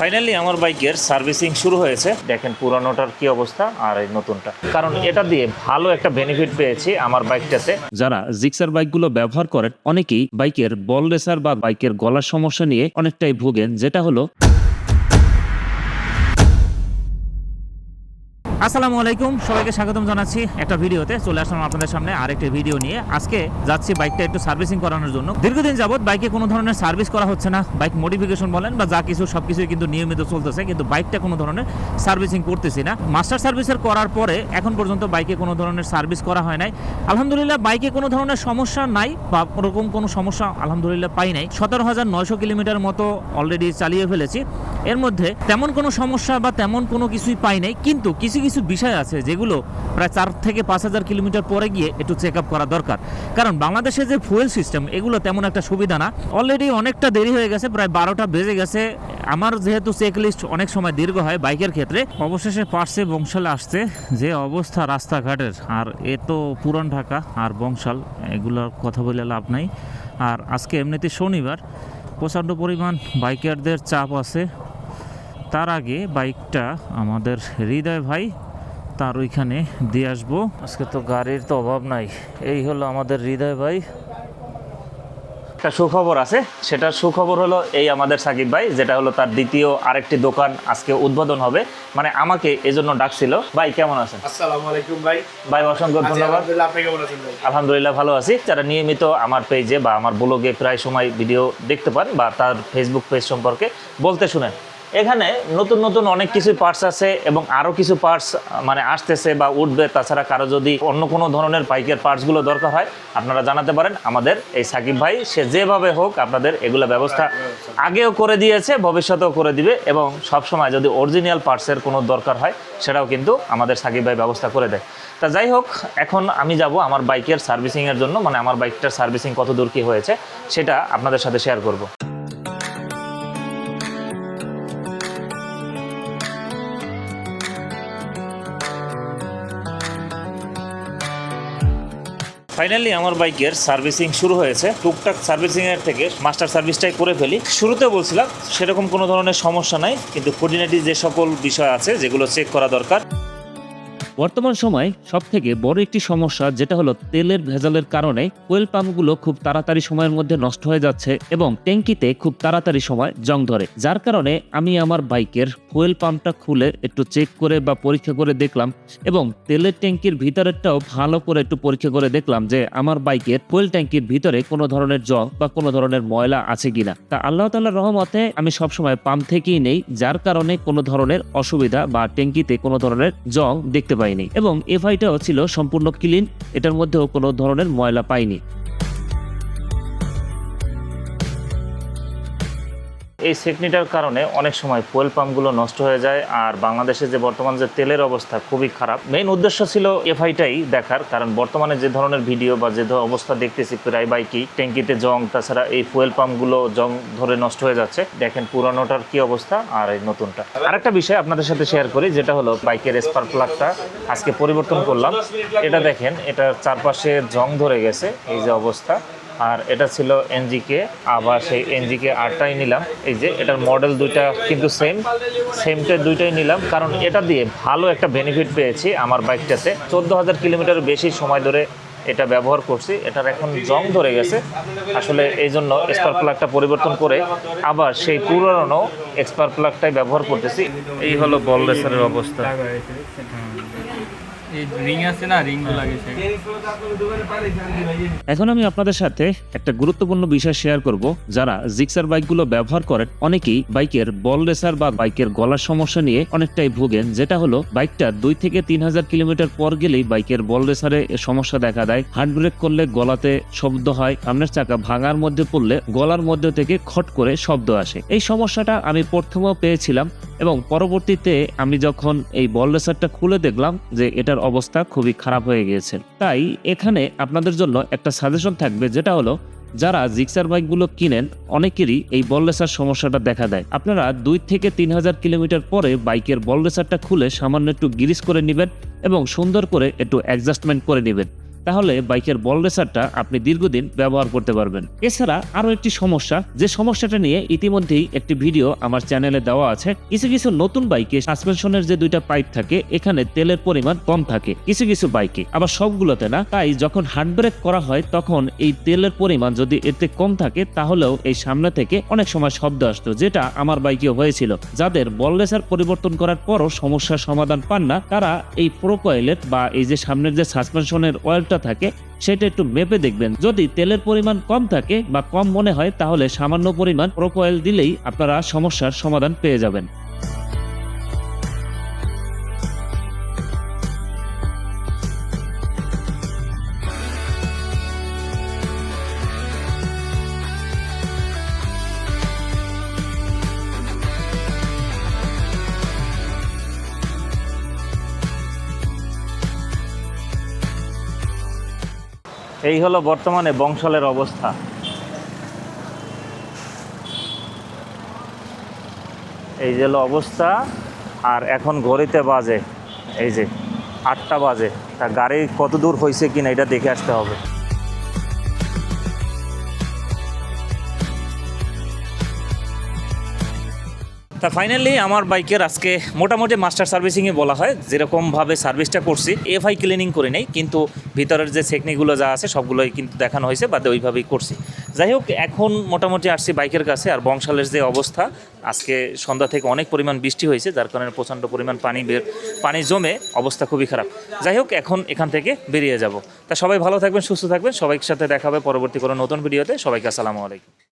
Finally আমার বাইকের servicing শুরু হয়েছে। দেখেন পুরানোটার কি অবস্থা আর এই নতুনটা। কারণ এটা দিয়ে ভালো একটা বেনিফিট পেয়েছি আমার বাইকটাতে। যারা জিক্সার বাইকগুলো ব্যবহার করেন, অনেকেই বাইকের বল রেসার বা বাইকের গলার সমস্যা নিয়ে অনেকটাই ভোগেন, যেটা হলো আসসালামু আলাইকুম, সবাইকে স্বাগতম জানাচ্ছি একটা ভিডিওতে। চলে আসলাম আপনাদের সামনে আরেকটি ভিডিও নিয়ে। আজকে যাচ্ছি বাইকটা একটু সার্ভিসিং করানোর জন্য। দীর্ঘদিন যাবৎ বাইকে কোনো ধরনের সার্ভিস করা হচ্ছে না। বাইক মডিফিকেশন বলেন বা যা কিছু সব কিছুই কিন্তু নিয়মিত চলতেছে, কিন্তু বাইকটা কোনো ধরনের সার্ভিসিং করতেছি না। মাস্টার সার্ভিসের করার পরে এখন পর্যন্ত বাইকে কোনো ধরনের সার্ভিস করা হয় নাই। আলহামদুলিল্লাহ, বাইকে কোনো ধরনের সমস্যা নাই বা ওরকম কোনো সমস্যা আলহামদুলিল্লাহ পাই নাই। সতেরো হাজার নয়শো কিলোমিটার মতো অলরেডি চালিয়ে ফেলেছি। এর মধ্যে তেমন কোনো সমস্যা বা তেমন কোনো কিছুই পাই নাই, কিন্তু কিছু কিছু বিষয় আছে যেগুলো প্রায় চার থেকে পাঁচ হাজার কিলোমিটার পরে গিয়ে একটু চেক আপ করা দরকার। কারণ বাংলাদেশে যে ফুয়েল সিস্টেম এগুলো তেমন একটা সুবিধা না। অলরেডি অনেকটা দেরি হয়ে গেছে, প্রায় বারোটা বেজে গেছে। আমার যেহেতু চেক লিস্ট অনেক সময় দীর্ঘ হয় বাইকের ক্ষেত্রে, অবশেষে পার্সে বংশালে আসছে যে অবস্থা রাস্তাঘাটের। আর এ তো পুরান ঢাকা, আর বংশাল, এগুলোর কথা বলে লাভ নাই। আর আজকে এমনিতে শনিবার, প্রচণ্ড পরিমাণ বাইকারদের চাপ আছে। তার আগে বাইকটা আমাদের হৃদয় ভাই তার ওইখানে দিয়ে আসব। আজকে তো গাড়ির তো অভাব নাই এই হলো আমাদের হৃদয় ভাই। একটা সুখবর আছে সেটা সুখবর হলো এই আমাদের সাকিব ভাই যেটা হলো তার দ্বিতীয় আরেকটি দোকান আজকে উদ্বোধন হবে। মানে আমাকে এজন্য ডাকছিল। ভাই কেমন আছেন? আসসালামু আলাইকুম ভাই। ভাই অসংখ্য ধন্যবাদ। আলহামদুলিল্লাহ ভালো আছি। যারা নিয়মিত আমার পেজে বা আমার ব্লগে প্রায় সময় ভিডিও দেখতে পান বা তার ফেসবুক পেজ সম্পর্কে বলতে শুনেন। এখানে নতুন নতুন অনেক কিছু পার্টস আছে এবং আরও কিছু পার্টস মানে আসতেছে বা উঠবে। তাছাড়া কারও যদি অন্য কোনো ধরনের বাইকের পার্টসগুলো দরকার হয়, আপনারা জানাতে পারেন। আমাদের এই সাকিব ভাই, সে যেভাবে হোক আপনাদের এগুলো ব্যবস্থা আগেও করে দিয়েছে, ভবিষ্যতেও করে দিবে এবং সবসময় যদি অরিজিনাল পার্টসের কোনো দরকার হয়, সেটাও কিন্তু আমাদের সাকিব ভাই ব্যবস্থা করে দেয়। তা যাই হোক, এখন আমি যাব আমার বাইকের সার্ভিসিংয়ের জন্য মানে আমার বাইকটার সার্ভিসিং কত দূর কী হয়েছে, সেটা আপনাদের সাথে শেয়ার করব। ফাইনালি আমার বাইকের সার্ভিসিং শুরু হয়েছে। টুকটাক সার্ভিসিং এর থেকে মাস্টার সার্ভিসটাই করে ফেলি। শুরুতে বলছিলাম, সেরকম কোনো ধরনের সমস্যা নাই, কিন্তু খুঁটিনাটি যে সকল বিষয় আছে, যেগুলো চেক করা দরকার বর্তমান সময় সব থেকে বড় একটি সমস্যা যেটা হলো তেলের ভেজালের কারণে ওয়েল পাম্পগুলো খুব তাড়াতাড়ি সময়ের মধ্যে নষ্ট হয়ে যাচ্ছে এবং ট্যাঙ্কিতে খুব তাড়াতাড়ি সময় জং ধরে। যার কারণে আমি আমার বাইকের ফুয়েল পাম্পটা খুলে একটু চেক করে বা পরীক্ষা করে দেখলাম এবং তেলের ট্যাঙ্কির ভিতরেরটাও ভালো করে একটু পরীক্ষা করে দেখলাম যে আমার বাইকের ফুয়েল ট্যাঙ্কির ভিতরে কোনো ধরনের জং বা কোনো ধরনের ময়লা আছে কিনা। তা আল্লাহ তাল্লাহ রহমতে আমি সবসময় পাম্প থেকেই নেই, যার কারণে কোনো ধরনের অসুবিধা বা ট্যাঙ্কিতে কোনো ধরনের জং দেখতে পাইনি এবং এফআইটাও ছিল সম্পূর্ণ ক্লিন এটার মধ্যেও কোনো ধরনের ময়লা পাইনি। এই সেকনিটার কারণে অনেক সময় ফুয়েল পাম্পগুলো নষ্ট হয়ে যায় আর বাংলাদেশে যে বর্তমান যে তেলের অবস্থা খুবই খারাপ মেইন উদ্দেশ্য ছিল এফআইটাই দেখার, কারণ বর্তমানে যে ধরনের ভিডিও বা যে অবস্থা দেখতেছি প্রায় বাইকই ট্যাঙ্কিতে জং, তাছাড়া এই ফুয়েল পাম্পগুলো জং ধরে নষ্ট হয়ে যাচ্ছে। দেখেন পুরানোটার কি অবস্থা আর এই নতুনটা। আরেকটা বিষয় আপনাদের সাথে শেয়ার করি, যেটা হলো বাইকের স্পার প্লাগটা আজকে পরিবর্তন করলাম। এটা দেখেন, এটার চারপাশে জং ধরে গেছে, এই যে অবস্থা। আর এটা ছিল এনজিকে আবার সেই এনজিকে আরটাই নিলাম। এই যে এটার মডেল দুইটা কিন্তু সেম সেমটা দুইটাই নিলাম। কারণ এটা দিয়ে ভালো একটা বেনিফিট পেয়েছি আমার বাইকটাতে চোদ্দ হাজার কিলোমিটার বেশি সময় ধরে এটা ব্যবহার করছি। এটার এখন জং ধরে গেছে। আসলে এই জন্য স্পার প্লাগটা পরিবর্তন করে আবার সেই পুরনো এক্সপার প্লাগটাই ব্যবহার করতেছি। এই হলো বল অবস্থা। এখন আমি আপনাদের সাথে একটা গুরুত্বপূর্ণ বিষয় শেয়ার করব, যারা জিক্সার বাইকগুলো ব্যবহার করেন, অনেকেই বাইকের বল রেসার বা বাইকের গলার সমস্যা নিয়ে অনেকটাই ভোগেন, যেটা হলো বাইকটা দুই থেকে তিন হাজার কিলোমিটার পর গেলেই বাইকের বল রেসারে সমস্যা দেখা দেয়। হার্ড ব্রেক করলে গলাতে শব্দ হয় সামনের চাকা ভাঙার মধ্যে পড়লে গলার মধ্যে থেকে খট করে শব্দ আসে। এই সমস্যাটা আমি প্রথমেও পেয়েছিলাম এবং পরবর্তীতে আমি যখন এই বল রেসারটা খুলে দেখলাম যে এটার অবস্থা খুবই খারাপ হয়ে গিয়েছে। তাই এখানে আপনাদের জন্য একটা সাজেশন থাকবে, যেটা হলো যারা জিক্সার বাইকগুলো কিনেন, অনেকেরই এই বল রেসার সমস্যাটা দেখা দেয়। আপনারা দুই থেকে তিন হাজার কিলোমিটার পরে বাইকের বল রেসারটা খুলে সামান্য একটু গিরিস করে নেবেন এবং সুন্দর করে একটু অ্যাডজাস্টমেন্ট করে নেবেন। তাহলে বাইকের বল রেসারটা আপনি দীর্ঘদিন ব্যবহার করতে পারবেন। এছাড়া আরও একটি সমস্যা, যে সমস্যাটা নিয়ে ইতিমধ্যেই একটি ভিডিও আমার চ্যানেলে দেওয়া আছে, কিছু কিছু নতুন বাইকে সাসপেনশনের যে দুইটা পাইপ থাকে, এখানে তেলের পরিমাণ কম থাকে, কিছু কিছু বাইকে। আবার সবগুলোতে না, তাই যখন হ্যান্ড ব্রেক করা হয়, তখন এই তেলের পরিমাণ যদি এতে কম থাকে, তাহলেও এই সামনে থেকে অনেক সময় শব্দ আসতো, যেটা আমার বাইকেও হয়েছিল। যাদের বল রেসার পরিবর্তন করার পরও সমস্যার সমাধান পান না, তারা এই প্রোকয়েলের বা এই যে সামনের যে সাসপেনশনের অয়েলটা থাকে, সেটা একটু মেপে দেখবেন। যদি তেলের পরিমাণ কম থাকে বা কম মনে হয়, তাহলে সামান্য পরিমাণ প্রোকোয়েল দিলেই আপনারা সমস্যার সমাধান পেয়ে যাবেন। এই হলো বর্তমানে বংশালের অবস্থা। এই যে অবস্থা, আর এখন ঘড়িতে বাজে, এই যে আটটা বাজে। তা গাড়ি কত দূর হয়েছে কিনা এটা দেখে আসতে হবে। তা ফাইনালি আমার বাইকের আজকে মোটামুটি মাস্টার সার্ভিসিংয়ে বলা হয়। যেরকমভাবে সার্ভিসটা করছি এফআই ক্লিনিং করে নেই, কিন্তু ভিতরের যে টেকনিকগুলো যা আছে, সবগুলোই কিন্তু দেখানো হয়েছে বা ওইভাবেই করছি। যাই হোক, এখন মোটামুটি আসছি বাইকের কাছে, আর বংশালের যে অবস্থা, আজকে সন্ধ্যা থেকে অনেক পরিমাণ বৃষ্টি হয়েছে, যার কারণে প্রচণ্ড পরিমাণ পানি বের, পানি জমে অবস্থা খুবই খারাপ। যাই হোক, এখন এখান থেকে বেরিয়ে যাব। তা সবাই ভালো থাকবেন, সুস্থ থাকবেন সবাইর সাথে দেখা হবে পরবর্তী কোনো নতুন ভিডিওতে সবাইকে আসসালামু আলাইকুম।